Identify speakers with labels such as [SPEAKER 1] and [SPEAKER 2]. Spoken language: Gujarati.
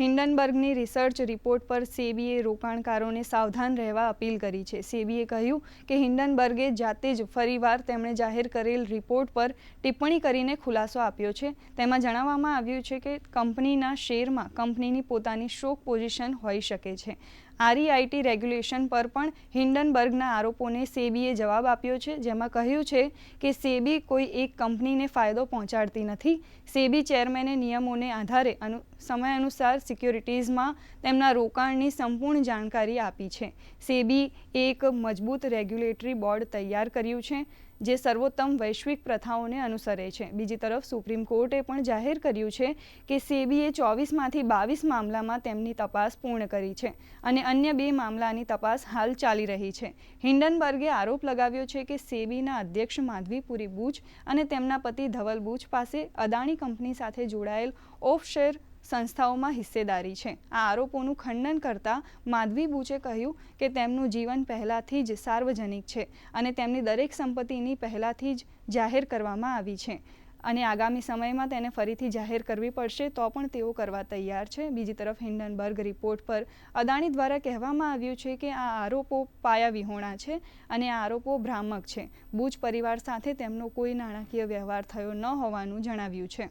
[SPEAKER 1] હિન્ડનબર્ગની રિસર્ચ રિપોર્ટ પર સેબીએ રોકાણકારોને સાવધાન રહેવા અપીલ કરી છે. સેબીએ કહ્યું કે હિન્ડનબર્ગે જાતે જ ફરીવાર તેમણે જાહેર કરેલ રિપોર્ટ પર ટિપ્પણી કરીને ખુલાસો આપ્યો છે. તેમાં જણાવવામાં આવ્યું છે કે કંપનીના શેરમાં કંપનીની પોતાની શોક પોઝિશન હોઈ શકે છે. આરઈઆઈટી રેગ્યુલેશન પર પણ હિન્ડનબર્ગના આરોપોને સેબીએ જવાબ આપ્યો છે, જેમાં કહ્યું છે કે સેબી કોઈ એક કંપનીને ફાયદો પહોંચાડતી નથી. સેબી ચેરમેને નિયમોને આધારે અનુ સમય અનુસાર સિક્યોરિટીઝમાં તેમના રોકાણની સંપૂર્ણ જાણકારી આપી છે. સેબી એક મજબૂત રેગ્યુલેટરી બોર્ડ તૈયાર કર્યું છે, જે સર્વોત્તમ વૈશ્વિક પ્રથાઓને અનુસરે છે. બીજી તરફ, સુપ્રીમ કોર્ટે પણ જાહેર કર્યું છે કે સેબીએ ચોવીસમાંથી બાવીસ મામલામાં તેમની તપાસ પૂર્ણ કરી છે અને અન્ય બે મામલાની તપાસ હાલ ચાલી રહી છે. હિન્ડનબર્ગે આરોપ લગાવ્યો છે કે સેબીના અધ્યક્ષ માધવીપુરી બુચ અને તેમના પતિ ધવલ બુચ પાસે અદાણી કંપની સાથે જોડાયેલ ઓફશેર સંસ્થાઓમાં હિસ્સેદારી છે. આ આરોપોનું ખંડન કરતા માધવી બુચે કહ્યું કે તેમનું જીવન પહેલાંથી જ સાર્વજનિક છે અને તેમની દરેક સંપત્તિની પહેલાંથી જ જાહેર કરવામાં આવી છે. અને આગામી સમયમાં તેને ફરીથી જાહેર કરવી પડશે તો પણ તેઓ કરવા તૈયાર છે. બીજી તરફ હિન્ડનબર્ગ રિપોર્ટ પર અદાણી દ્વારા કહેવામાં આવ્યું છે કે આ આરોપો પાયાવિહોણા છે અને આ આરોપો ભ્રામક છે. બુચ પરિવાર સાથે તેમનો કોઈ નાણાકીય વ્યવહાર થયો ન હોવાનું જણાવ્યું છે.